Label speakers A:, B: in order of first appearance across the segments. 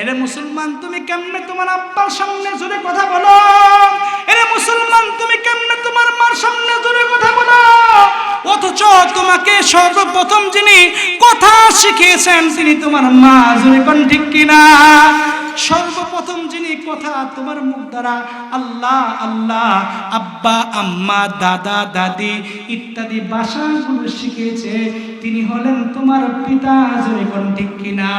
A: এরে মুসলমান, তুমি কেমনে তোমার আব্বার সামনে জোরে কথা বলো? এরে মুসলমান, তুমি কেমনে তোমার মার সামনে জোরে কথা বলো? অথচ তোমাকে সর্বপ্রথম যিনি কথা শিখিয়েছেন, তিনি তোমার মা, জোরে কোন ঠিক কিনা? সর্বপ্রথম যিনি কথা তোমার মুখ দ্বারা আল্লাহ আল্লাহ, আব্বা, আম্মা, দাদা, দাদি ইত্যাদি ভাষাগুলো শিখিয়েছে, তিনি হলেন তোমার পিতা, জোরে কোন ঠিক কিনা?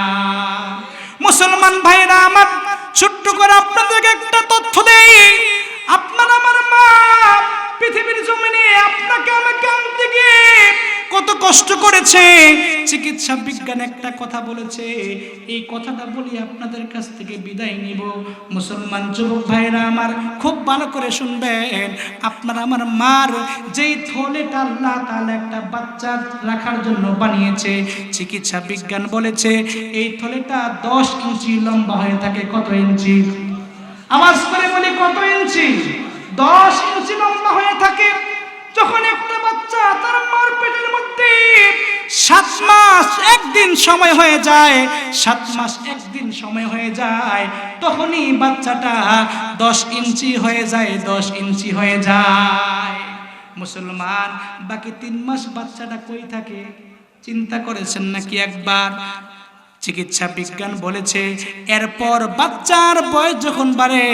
A: মুসলমান ভাইরা আমার, ছোট্ট করে আপনাদেরকে একটা তথ্য দেই। আপনার আমার মা, পৃথিবীর জমিনে আপনাকে আমাকে কষ্ট করেছে। চিকিৎসা বিজ্ঞান একটা কথা বলেছে। এই কথাটা বলি আপনাদের কাছ থেকে বিদায় নিব। মুসলমান যুবক ভাইরা আমার খুব ভালো করে শুনবেন। আপনার আমার মার যেই থলেটা আল্লাহ তাআলা একটা বাচ্চা রাখার জন্য বানিয়েছে। চিকিৎসা বিজ্ঞান বলেছে, এই থলেটা দশ ইঞ্চি লম্বা হয়ে থাকে কত ইঞ্চি? আওয়াজ করে বলি কত ইঞ্চি? দশ ইঞ্চি লম্বা হয়ে থাকে। যখন সাত মাস একদিন সময় হয়ে যায়, সাত মাস একদিন সময় হয়ে যায়, তখনই বাচ্চাটা দশ ইঞ্চি হয়ে যায়, দশ ইঞ্চি হয়ে যায়। মুসলমান, বাকি তিন মাস বাচ্চাটা কই থাকে? চিন্তা করেছেন নাকি একবার? চিকিৎসা বিজ্ঞান বলেছে, এরপর বাচ্চার বয়স যখন বাড়ে,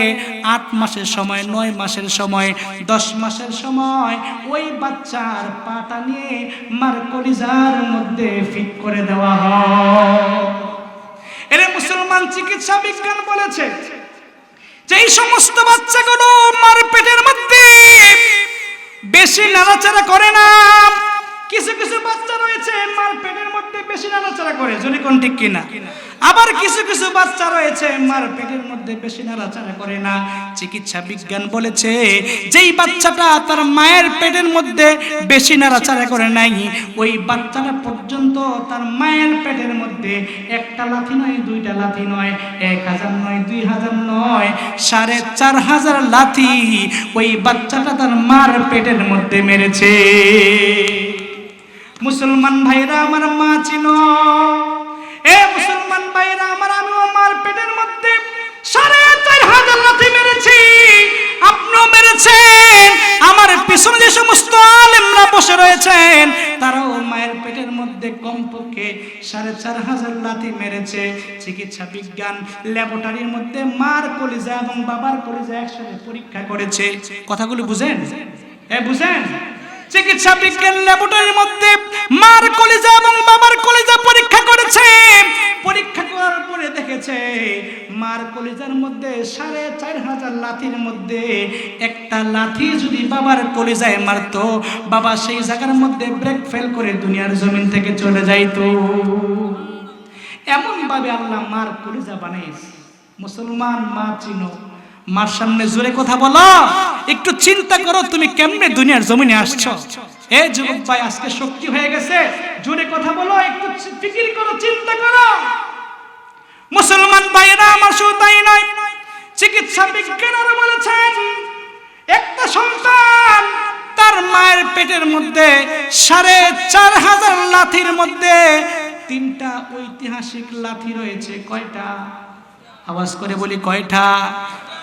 A: আট মাসের সময়, নয় মাসের সময়, দশ মাসের সময়, ওই বাচ্চার পাটা নিয়ে মার কলিজার মধ্যে ফিট করে দেওয়া হয়। এরে মুসলমান চিকিৎসা বিজ্ঞান বলেছে যে এই সমস্ত বাচ্চাগুলো মার পেটের মধ্যে বেশি নাড়াচাড়া করে না কিছু কিছু বাচ্চা রয়েছে, মার পেটের মধ্যে বেশি নাড়াচাড়া করে যদি কোন ঠিক কিনা? আবার কিছু কিছু বাচ্চা রয়েছে, মার পেটের মধ্যে বেশি নাড়াচাড়া করে না। চিকিৎসা বিজ্ঞান বলেছে, যেই বাচ্চাটা তার মায়ের পেটের মধ্যে বেশি নাড়াচাড়া করে নাই, ওই বাচ্চাটা পর্যন্ত তার মায়ের পেটের মধ্যে একটা লাথি নয়, দুইটা লাথি নয়, এক হাজার নয়, দুই হাজার নয়, সাড়ে চার হাজার লাথি ওই বাচ্চাটা তার মার পেটের মধ্যে মেরেছে। মুসলমান ভাইরা আমার মা ছিল এ মুসলমান ভাইরা আমার আমি আমার পেটের মধ্যে সাড়ে হাজার মেরেছি। মেরেছেন। আমার যে সমস্ত বসে রয়েছেন, তারাও মায়ের পেটের মধ্যে কমপক্ষে সাড়ে চার হাজার মেরেছে। চিকিৎসা বিজ্ঞান মধ্যে মার কলিজা এবং বাবার কলিজা একসাথে পরীক্ষা করেছে। কথাগুলো বুঝেন? এ বুঝেন? চিকিৎসা বিজ্ঞান ল্যাবরেটরির মধ্যে মার কলিজা এবং বাবার কলিজা পরীক্ষা করেছে। পরীক্ষা করার পরে দেখেছে, মার কলিজার মধ্যে সাড়ে চার হাজার লাথির মধ্যে একটা লাথি যদি বাবার কলিজায় মারতো, বাবা সেই জায়গার মধ্যে ব্রেক ফেল করে দুনিয়ার জমিন থেকে চলে যাইতো। এমন ভাবে আল্লাহ মার কলিজা বানাইছে। মুসলমান মা চিনো মার সামনে জোরে কথা বলো। একটু চিন্তা করো, তুমি কেমনে দুনিয়ার জমিনে আসছো? এ যুবক ভাই, আজকে শক্তি হয়ে গেছে। জোরে কথা বলো, একটু ফিকির করো, চিন্তা করো। মুসলমান ভাইয়েরা, আমার শুধু তাই নয়, চিকিৎসা বিজ্ঞানীরা বলেছেন, একটা সন্তান তার মায়ের পেটের মধ্যে সাড়ে চার হাজার লাথির মধ্যে তিনটা ঐতিহাসিক লাথি রয়েছে। কয়টা? আওয়াজ করে বলি, কয়টা?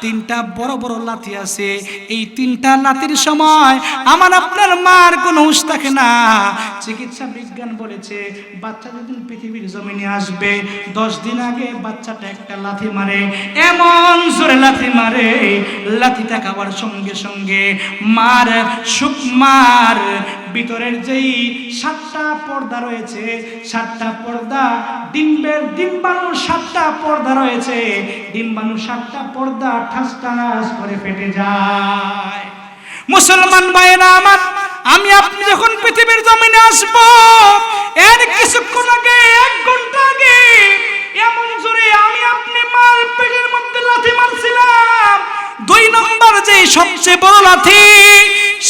A: তিনটা বড় বড় লাথি আছে। এই তিনটা লাথির সময় আমার আপনার মার কোনো হুঁশ থাকে না। চিকিৎসা বিজ্ঞান বলেছে, বাচ্চা যেদিন পৃথিবীর জমিনে আসবে, দশ দিন আগে বাচ্চাটা একটা লাথি মারে, এমন জোরে লাথি মারে, লাথিটা খাবার সঙ্গে সঙ্গে মার সুকমার ভিতরের যেই সাতটা পর্দা রয়েছে, সাতটা পর্দা ডিম্বের ডিম্বাণুর সাতটা পর্দা রয়েছে। ডিম্বাণু সাতটা পর্দা ঠাস ঠাস করে ফেটে যায়। মুসলমান ভাইয়েরা আমার, আমি আপনি যখন পৃথিবীর জমিনে আসব, এর কিছুক্ষণ আগে, এক ঘণ্টা আগে, এমন জোরে আমি আপনি মার পেটের মধ্যে লাথি মারছিলাম। দুই নম্বর যে সবচেয়ে বড় লাথি,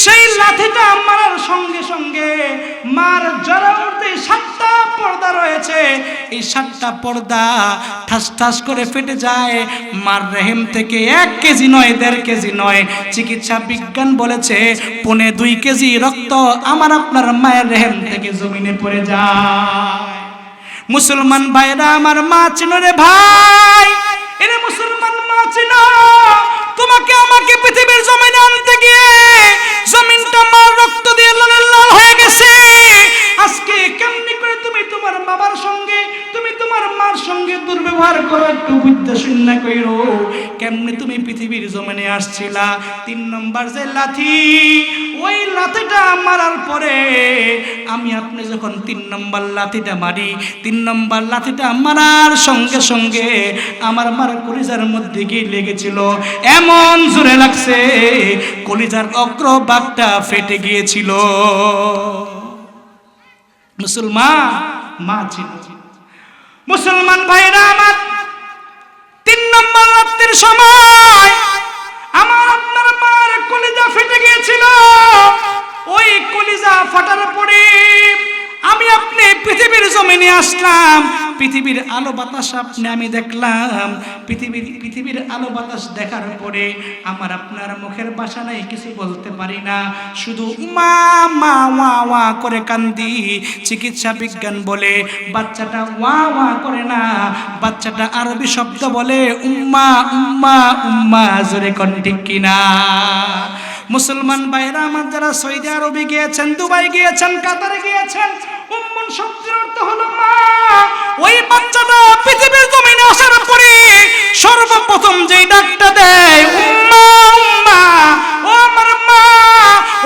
A: সেই লাথিটা পর্দা রয়েছে। এই সাতটা পর্দা ঠাস ঠাস করে ফেটে যায়। মার রেহেম থেকে এক কেজি নয়, দেড় কেজি নয়। চিকিৎসা বিজ্ঞান বলেছে, পনে দুই কেজি রক্ত আমার আপনার মায়ের রেহেম থেকে জমিনে পড়ে যায়। মুসলমান ভাইরা, আমার মা চিনো রে ভাই। এরে মুসলমান মা চিনো, তোমাকে আমাকে পৃথিবীর জমিনে আনতে গিয়ে জমিন আসছিলা, তিন নম্বর যে লাথি, ওই লাথিটা মারার পরে আমি আপনি যখন তিন নম্বর লাথিটা মারি, তিন নম্বর লাথিটা মারার সঙ্গে সঙ্গে আমার মার কলিজার মধ্যে গিয়ে লেগেছিল। এমন জোরে লাগছে, কলিজার অগ্রভাগটা ফেটে গিয়েছিল। মুসলমান, মা ছিল। মুসলমান ভাইরা আমার, তিন নম্বর রাত্রির সময় পৃথিবীর আলো বাতাস আপনি, আমি দেখলাম। পৃথিবীর পৃথিবীর আলো বাতাস দেখার পরে আমার আপনার মুখের বাসা নাই, কিছু বলতে পারি না। শুধু মা মা, ওয়া ওয়া করে কান্দি। চিকিৎসা বিজ্ঞান বলে, বাচ্চাটা ওয়া ওয়া করে না। বাচ্চাটা আরবি শব্দ বলে, উম্মা উম্মা উম্মা, জোরে কোন কিনা? মুসলমান ভাইরা আমার যারা সৌদি আরবে গিয়েছেন, দুবাই গিয়েছেন, কাতারে গিয়েছেন। হলো মা। ওই বাচ্চাটা পৃথিবীর সর্বপ্রথম যেই দেয় ও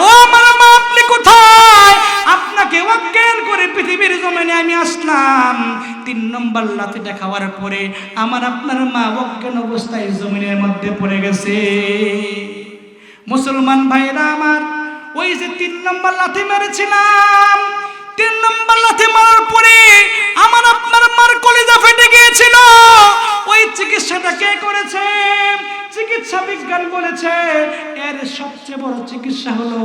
A: ও আপনি কোথায়? আপনাকে করে পৃথিবীর আমি আসলাম। তিন নম্বর লাথিটা খাওয়ার পরে আমার আপনার মা অজ্ঞান অবস্থায় জমিনের মধ্যে পড়ে গেছে। মুসলমান ভাইরা আমার, ওই যে তিন নম্বর লাথি মেরেছিলাম, তিন নম্বর লাথি মারার পরে আমার আপনার মার কলিজা ফেটে গিয়েছিল। ওই চিকিৎসাটা কে করেছে? চিকিৎসা বিজ্ঞান বলেছে, এর সবচেয়ে বড় চিকিৎসা হলো,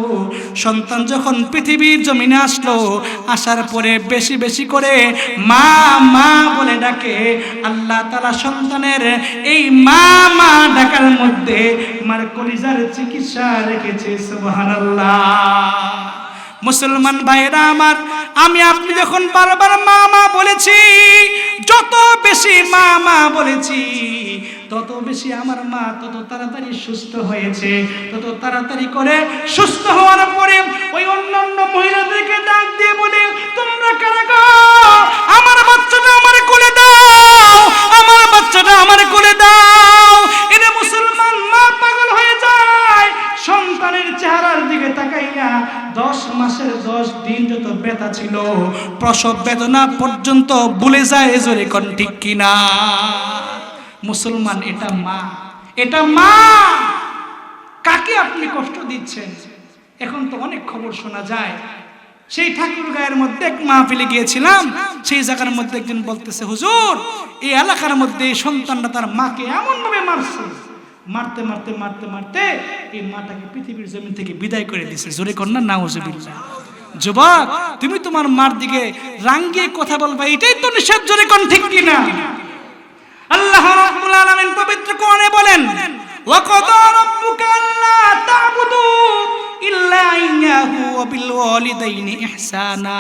A: সন্তান যখন পৃথিবীর জমিনে আসলো, আসার পরে বেশি বেশি করে মা মা বলে ডাকে। আল্লাহ তালা সন্তানের এই মা মা ডাকার মধ্যে মার কলিজার চিকিৎসা রেখেছে, সুবহানাল্লাহ। মুসলমান ভাইরা আমার, আমি আপনি যখন বারবার মা মা বলেছি, যত বেশি মা মা বলেছি তত বেশি আমার মা তত তাড়াতাড়ি সুস্থ হয়েছে। তত তাড়াতাড়ি করে সুস্থ হওয়ার পরে ওই অন্যান্য মহিলাদেরকে ডাক দিয়ে বলে, তোমরা কারা গো? আমার বাচ্চাটা আমার কোলে দাও। আমার বাচ্চাটা আমার কোলে দাও। এটা মুসলমান, মা পাগল হয়ে যায়। সন্তানের চেহারার দিকে তাকাইয়া দশ মাসের দশ দিন যত ব্যথা ছিল, প্রসব বেদনা পর্যন্ত ভুলে যায় জোরে কোন ঠিক কিনা? মুসলমান, এটা মা। এটা মা! কাকে আপনি কষ্ট দিচ্ছেন? এখন তো অনেক খবর শোনা যায়। সেই ঠাকুর গায়ের মধ্যে এক মাহফিলে গিয়েছিলাম, সেই জায়গার মধ্যে একজন বলতেছে, হুজুর, এই এলাকার মধ্যে এই সন্তানটা তার মাকে এমন ভাবে মারছে। মারতে মারতে মারতে মারতে এই মাটাকে পৃথিবীর জমিন থেকে বিদায় করে দিছে। জোরে কন্যা না হুজুবিল্লাহ যুবক, তুমি তোমার মার দিকে রাঙ্গিয়ে কথা বলবা, এটাই তো নিষেধ, জোরে কোন, ঠিক কিনা? আল্লাহ রাব্বুল আলামিন পবিত্র কোরআনে বলেন, ওয়াকাদা রাব্বুকা আল্লা তা'বুদু ইল্লা বিল ওয়ালিদাইনি ইহসানা।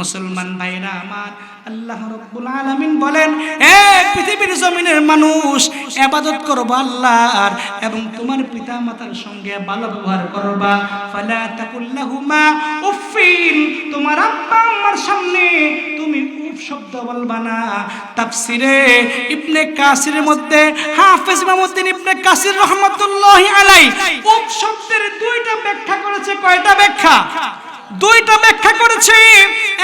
A: মুসলমান ভাইরা আমার, আল্লাহ রব্বুল আলামিন বলেন, এ পৃথিবীর জমিনের মানুষ, ইবাদত করবা আল্লাহর এবং তোমার পিতা মাতার সঙ্গে ভালো ব্যবহার করবা। ফালা তাকুল্লাহুমা উফিন তোমার আব্বা আম্মার সামনে তুমি বলবা কাসিরের মধ্যে, হাফেজ ইমামউদ্দিন ইবনে কাসির রহমাতুল্লাহি আলাই উফ শব্দের দুইটা ব্যাখ্যা করেছে। কয়টা ব্যাখ্যা? দুইটা ব্যাখ্যা করেছে।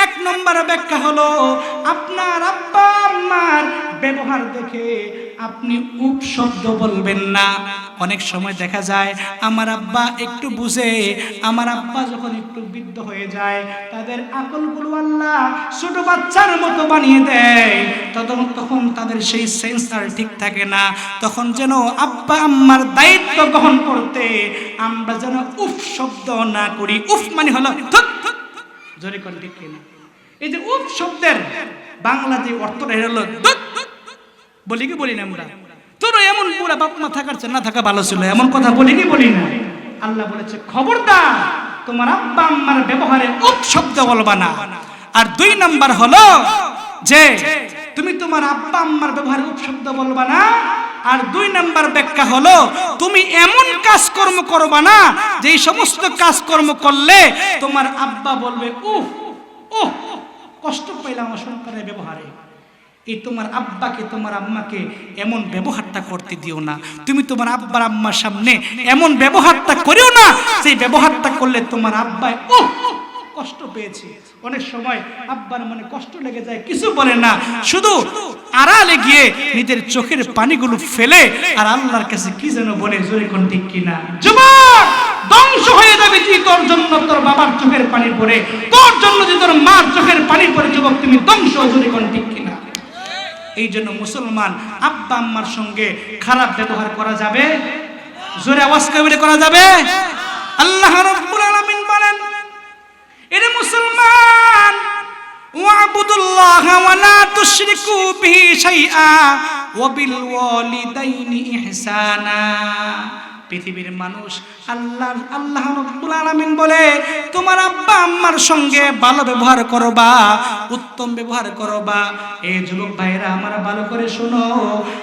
A: এক নম্বর ব্যাখ্যা হলো, আপনার আব্বা আম্মার ব্যবহার দেখে আপনি উপ শব্দ বলবেন না। অনেক সময় দেখা যায়, আমার আব্বা একটু বুঝে, আমার আব্বা যখন একটু বৃদ্ধ হয়ে যায়, তাদের আকলগুলো আল্লাহ ছোট বাচ্চার মতো বানিয়ে দেয়। তখন তখন তাদের সেই সেন্সার ঠিক থাকে না। তখন যেন আব্বা আম্মার দায়িত্ব গ্রহণ করতে আমরা যেন উফ শব্দ না করি। উফ মানে হলো। জোরে করে ঠিক কিনা এই যে উফ শব্দের বাংলা যে অর্থটা হলো। বলি কি বলি না আমরা? তোর এমন পুরা বাপ মা থাকার না থাকা ভালো ছিল। এমন কথা বলি কি বলি না? আল্লাহ বলেছে, খবরদার, তোমার আব্বা আম্মার ব্যবহারে উপ শব্দ বলবা না। আর দুই নাম্বার হলো যে, তুমি তোমার আব্বা আম্মার ব্যবহারে উপ শব্দ বলবা না। আর দুই নাম্বার ব্যাখ্যা হলো, তুমি এমন কাজকর্ম করবা না যে সমস্ত কাজকর্ম করলে তোমার আব্বা বলবে, উহ কষ্ট পাইলাম আমার সন্তানের ব্যবহারে। এই তোমার আব্বাকে, তোমার আম্মাকে এমন ব্যবহারটা করতে দিও না। তুমি তোমার আব্বার আম্মার সামনে এমন ব্যবহারটা করিও না, সেই ব্যবহারটা করলে তোমার আব্বায় ও কষ্ট পেয়েছে। অনেক সময় আব্বার মনে কষ্ট লেগে যায়, কিছু বলে না। শুধু আড়ালে গিয়ে নিজের চোখের পানিগুলো ফেলে আর আল্লাহর কাছে কি যেন বলে, জোরে কোন ঠিক কিনা? ধ্বংস হয়ে যাবে তুই তোর জন্য? তোর বাবার চোখের পানি পড়ে। তোর জন্য যদি তোর মার চোখের পানি পড়ে, যুবক, তুমি ধ্বংস জোরে কোন ঠিক কিনা? এই জন্য মুসলমান আব্বা আম্মার সঙ্গে খারাপ ব্যবহার করা যাবে? জোরে আওয়াজ করা যাবে? আল্লাহ পৃথিবীর মানুষ আল্লাহ আল্লাহ রাব্বুল আলামিন বলে, তোমার আব্বা আম্মার সঙ্গে ভালো ব্যবহার করবা, উত্তম ব্যবহার করবা। এই যুবক ভাইরা, আমার ভালো করে শোনো।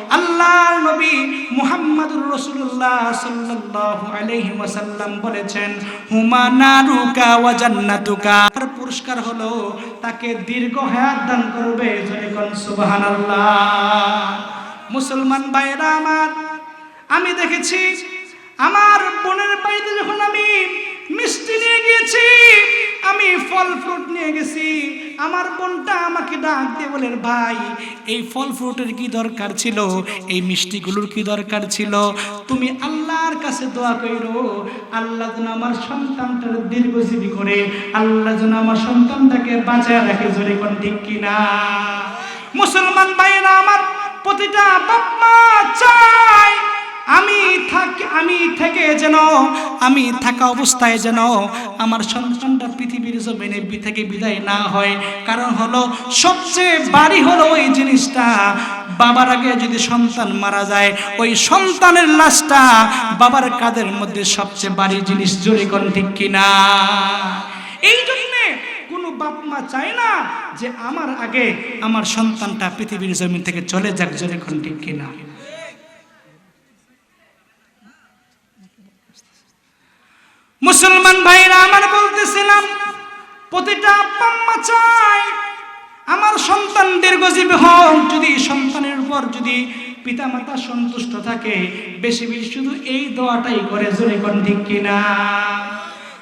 A: আল্লাহর নবী মুহাম্মদুর রাসূলুল্লাহ সাল্লাল্লাহু আলাইহি ওয়াসাল্লাম বলেছেন, হুমা নারুকা ওয়া জান্নাতুকা। পুরস্কার হলো, তাকে দীর্ঘ হায়াত দান করবে জয় সুবহান মুসলমান ভাইরা আমার, আমি দেখেছি, আমার বোনের বাড়িতে যখন আমি মিষ্টি নিয়ে গিয়েছি, আমি ফল ফ্রুট নিয়ে গেছি। আমার বোনটা আমাকে ডাক দিয়ে বলেন, ভাই, এই ফল ফ্রুটের কি দরকার ছিল? এই মিষ্টিগুলোর কি দরকার ছিল? তুমি আল্লাহর কাছে দোয়া করো আল্লাহ যেন আমার সন্তানটার দীর্ঘজীবী করে, আল্লাহ যেন আমার সন্তানটাকে বাঁচায় রাখে জোরে কোন ঠিক কিনা? মুসলমান ভাইয়েরা আমার প্রতিটা বাপ মা চায় আমি থাক, আমি থেকে যেন, আমি থাকা অবস্থায় যেন আমার সন্তানটা পৃথিবীর জমিনে থেকে বিদায় না হয়। কারণ হলো, সবচেয়ে বাড়ি হলো ওই জিনিসটা। বাবার আগে যদি সন্তান মারা যায়, ওই সন্তানের লাশটা বাবার কাদের মধ্যে সবচেয়ে বাড়ি জিনিস জোরে কোন ঠিক কিনা? এই জন্যে কোনো বাপ মা চায় না যে আমার আগে আমার সন্তানটা পৃথিবীর জমিন থেকে চলে যাক জোরে কোন ঠিক কিনা। মুসলমান ভাইরা, আমার বলতেছিলাম, প্রতিটা আম্মা চায় আমার সন্তান দীর্ঘজীবী হোক, যদি সন্তানের উপর যদি পিতামাতা সন্তুষ্ট থাকে, বেশি বেশি শুধু এই দোয়াটাই করে, জোরে কোন ঠিক কিনা?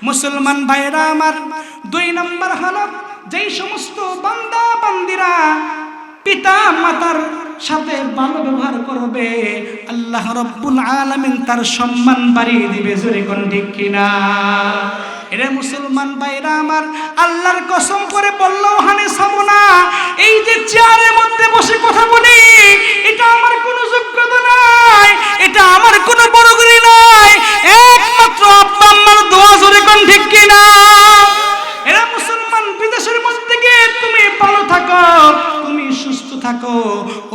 A: মুসলমান ভাইরা, আমার দুই নম্বর হলো, যেই সমস্ত বান্দা বান্দিরা পিতা মাতার সাথে ভালো ব্যবহার করবে, আল্লাহ রব্বুল আলামিন তার সম্মান বাড়িয়ে দিবে, জোরে কোন ঠিক কিনা? এরে মুসলমান ভাইরা আমার, আল্লাহর কসম করে বললেও হানে ছাবো না। এই যে চেয়ারের মধ্যে বসে কথা বলি, এটা আমার কোনো যোগ্যতা নাই, এটা আমার কোনো বড়গুলি নাই। একমাত্র আব্বা আম্মার দোয়া জোরে কোন ঠিক কিনা? থাকো।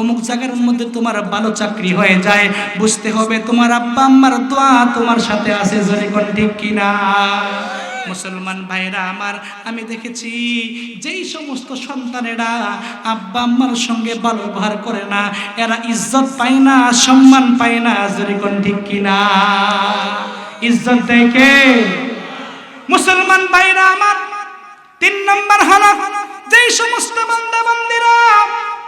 A: অমুক জায়গার মধ্যে তোমার ভালো চাকরি হয়ে যায়। বুঝতে হবে তোমার আব্বা, আম্মার দোয়া তোমার সাথে আছে জোরে কোন ঠিক কিনা। মুসলমান ভাইরা আমার, আমি দেখেছি যেই সমস্ত সন্তানেরা আব্বা, আম্মার সঙ্গে ভালো ব্যবহার করে না, এরা ইজ্জত পায় না, সম্মান পায় না জোরে কোন ঠিক কিনা। ইজ্জত দেখে মুসলমান ভাইরা আমার, তিন নম্বর হলো যেই সমস্ত বান্দা বান্দিরা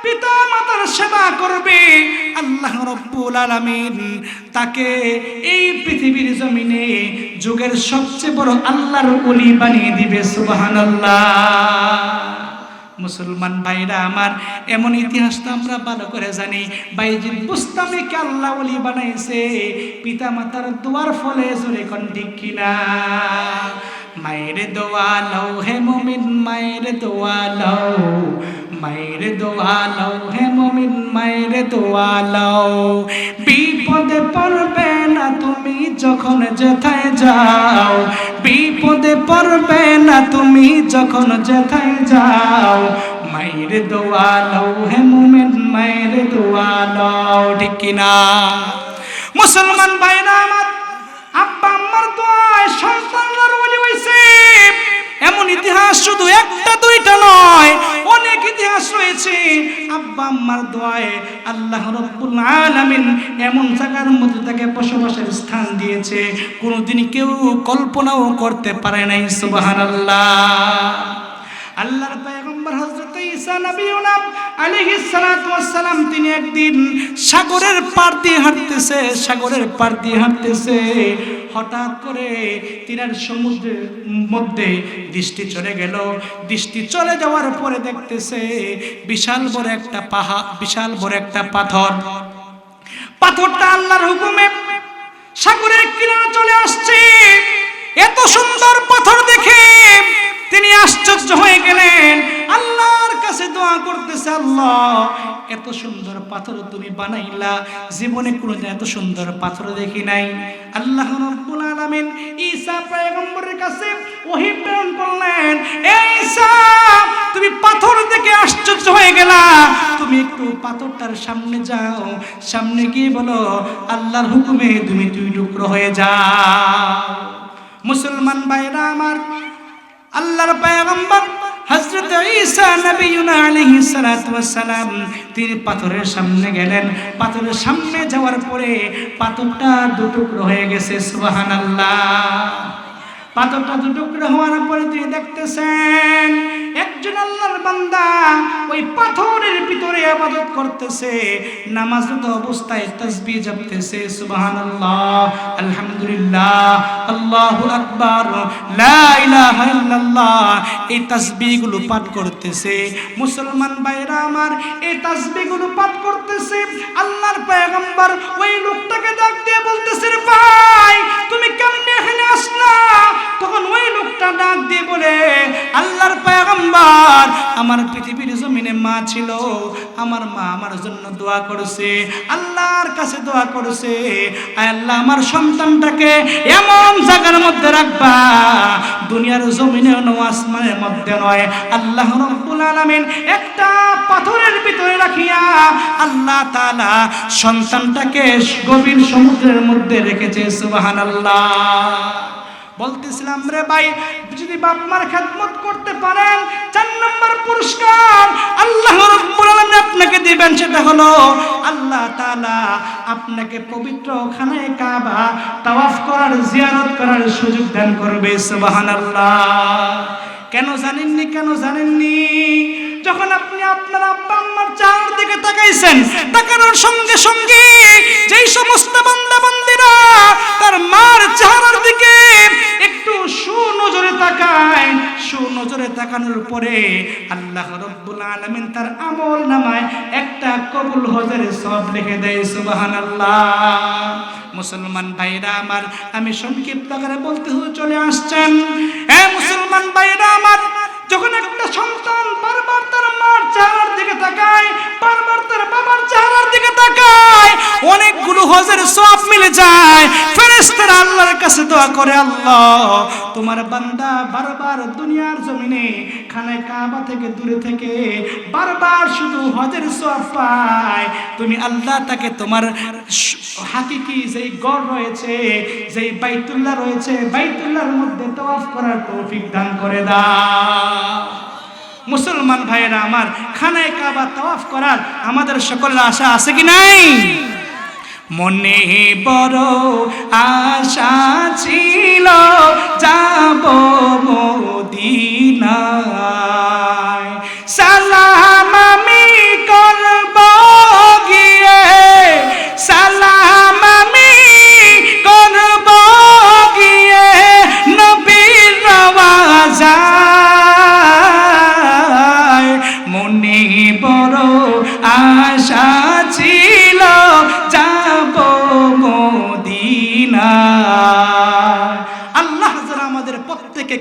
A: পিতা মাতার সেবা করবে। আল্লাহ রব্বুল আলামিন তাকে এই পৃথিবীর জমিনে যুগের সবচেয়ে বড় আল্লাহর ওলি বানিয়ে দিবে, সুবহানাল্লাহ। মুসলমান ভাইরা আমার, এমন ইতিহাস তো আমরা ভালো করে জানি। বাইজিদ বুস্তামিকে আল্লাহ ওলি বানাইছে। পিতা মাতার দোয়ার ফলে জোরে কোন ঠিক কিনা? মায়ের দোয়া লও হে মমিন, মায়ের দোয়া লও। মায়ের দোয়া লও হে মমিন, মায়ের দোয়া লও। বিপদে পড়বে না তুমি। যখন যেথায় যাও, বিপদে পড়বে না তুমি যখন যেথায় যাও। মায়ের দোয়া লও হে মোমেন, মায়ের দোয়া লও ঠিক কিনা? মুসলমান ভাইরা আমার আব্বা আমার দোয়ায় এমন ইতিহাস শুধু একটা, দুইটা নয়। অনেক ইতিহাস রয়েছে। আব্বা আম্মার দোয়ায় আল্লাহ রব্বুল আলামিন এমন জায়গার মধ্যে তাকে বসবাসের স্থান দিয়েছে। কোনোদিন কেউ কল্পনাও করতে পারে নাই, সুবহানাল্লাহ। আল্লাহর পয়গম্বর হযরত তিনি একদিন সাগরের পার দিয়ে হাঁটতেছে, সাগরের পার দিয়ে হাঁটতেছে। হঠাৎ করে তিনার সমুদ্রের মধ্যে দৃষ্টি চলে গেল। দৃষ্টি চলে যাওয়ার পরে দেখতেছে বিশাল বড় একটা বিশাল বড় একটা পাথর। পাথরটা আল্লাহর হুকুমে সাগরের কিনারে চলে আসছে। এত সুন্দর পাথর দেখে তিনি আশ্চর্য হয়ে গেলেন। আল্লাহর কাছে দোয়া করতেছে, আল্লাহ, এত সুন্দর পাথর তুমি বানাইলা। জীবনে কোনোদিন এত সুন্দর পাথর দেখি নাই। আল্লাহ রাব্বুল আলামিন ঈসা পয়গম্বরের কাছে ওহী প্রেরণ করলেন, এই ঈসা, তুমি পাথর দেখে আশ্চর্য হয়ে গেলা। তুমি একটু পাথরটার সামনে যাও। সামনে গিয়ে বলো, আল্লাহর হুকুমে তুমি দুই টুকরো হয়ে যাও। মুসলমান ভাইরা আমার, আল্লাহর পয়গম্বর হযরত ঈসা নবীনা আলাইহি সালাতু ওয়াস সালাম তিনি পাথরের সামনে গেলেন। পাথরের সামনে যাওয়ার পরে পাথরটা দুটুকরো হয়ে গেছে, সুবহানাল্লাহ। পাথরটা দুটুকরো হওয়ার পরে তিনি দেখতেছেন, একজন আল্লাহর বান্দা ওই পাথরের ভিতরে আবাদত করতেছে, নামাজরত অবস্থায় তাসবিহ জপতেছে, সুবহানাল্লাহ, আলহামদুলিল্লাহ, আল্লাহু আকবার, লা ইলাহা ইল্লাল্লাহ, এই তাসবিহগুলো পাঠ করতেছে। মুসলমান ভাইরা আমার, এই তাসবিহগুলো পাঠ করতেছে, আল্লাহর পয়গম্বর ওই লোকটাকে ডাক দিয়ে বলতেছে ভাই, তুমি কেমনে এখানে আসলা? তখন ওই লোকটা ডাক দিয়ে বলে, আল্লাহর পয়গম্বর, আমার পৃথিবীর জমিনে মা ছিল। আমার মা আমার জন্য দোয়া করেছে, আল্লাহর কাছে দোয়া করেছে। আল্লাহ, আমার সন্তানটাকে এমন জায়গার মধ্যে রাখবা, দুনিয়ার জমিনে আসমানের মধ্যে নয়। আল্লাহ রব্বুল আলামিন একটা পাথরের ভিতরে রাখিয়া আল্লাহ তাআলা সন্তানটাকে গভীর সমুদ্রের মধ্যে রেখেছে, সুবহানাল্লাহ। বলতেছিলাম, রে ভাই, যদি বাপ মার খেদমত করতে পারেন, চার নম্বর পুরস্কার আল্লাহ আপনাকে দিবেন, সেটা হলো আল্লাহ তাআলা আপনাকে পবিত্র খানায় কাবা তাওয়াফ করার, জিয়ারত করার সুযোগ দান করবে, সুবহানাল্লাহ। কেন জানেননি কেন জানেননি? যখন আপনি আপনার আব্বা আম্মার চার দিকে তাকাইছেন, তাকানোর সঙ্গে সঙ্গে যেই সমস্ত বান্দা তার মার চেহারার দিকে একটু সুনজরে তাকায়। সুনজরে তাকানোর পরে আল্লাহ রব্বুল তার আমল নামায় একটা কবুল হজের সব লিখে দেয় মুসলমান ভাইরা আমার, আমি সংক্ষিপ্ত আকারে বলতে চলে আসছেন। হ্যাঁ মুসলমান ভাইরা আমার, যখন একটা সন্তান বারবার তার মার চেহারার দিকে তাকায় বারবার তার বাবার চেহারার দিকে তাকায়, অনেকগুলো হজের সব মিলে যায়। ফেরেশতারা আল্লাহর কাছে দোয়া করে, আল্লাহ, তোমার বান্দা বারবার দুনিয়ার জমিনে খানায় কাবা থেকে দূরে থেকে বারবার শুধু হজের সব পায়। তুমি আল্লাহ তাকে তোমার হাকিকি যেই গড় রয়েছে, যেই বাইতুল্লাহ রয়েছে, বাইতুল্লাহর মধ্যে তওয়াফ করার তৌফিক দান করে দাও। মুসলমান ভাইয়েরা আমার, খানায় কাবা তওয়াফ করার আমাদের সকলের আশা আছে কি নাই? মনে বড় আশা ছিল, যাব মদিনায়।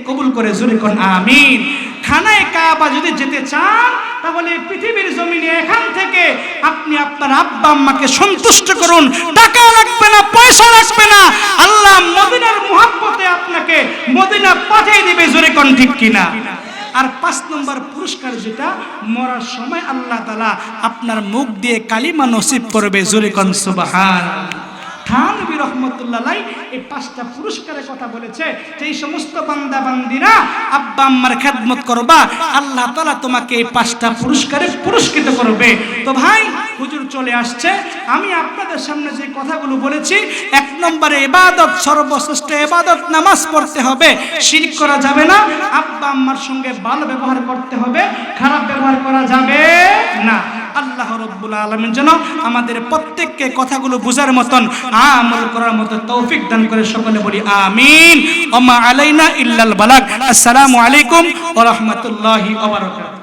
A: কবুল করে জোরে কোন, আমিন। খানায় কাবা যদি যেতে চান, তাহলে পৃথিবীর জমিনে এখান থেকে আপনি আপনার আব্বা আম্মাকে সন্তুষ্ট করুন। টাকা লাগবে না, পয়সা লাগবে না। আল্লাহ মদিনার মুহাব্বতে আপনাকে মদিনা পাঠিয়ে দিবে, জোরে কোন ঠিক কিনা? আর পাঁচ নম্বর পুরস্কার যেটা, মরার সময় আল্লাহ তালা আপনার মুখ দিয়ে কালিমা নসিব করবে, জোরে কোন সুবাহান থানবী রহমতুল্লাহ এই পাঁচটা পুরস্কারের কথা বলেছে। যে এই সমস্ত বান্দা বান্দিরা আব্বা আম্মার খেদমত করবা, আল্লাহ তালা তোমাকে এই পাঁচটা পুরস্কারে পুরস্কৃত করবে। তো ভাই, হুজুর চলে আসছে। আমি আপনাদের সামনে যে কথাগুলো বলেছি, এক নম্বরে এবাদত, সর্বশ্রেষ্ঠ এবাদত নামাজ পড়তে হবে। শিরিক করা যাবে না, আব্বা আম্মার সঙ্গে ভালো ব্যবহার করতে হবে, খারাপ ব্যবহার করা যাবে না। আল্লাহ রব্বুল আলমের যেন আমাদের প্রত্যেককে কথাগুলো বোঝার মতন আমল করার মতো তৌফিক দান করে সকলে বলি আমিন। ওমা আলাইনা ইল্লাল বালাক আসসালামু আলাইকুম ওয়া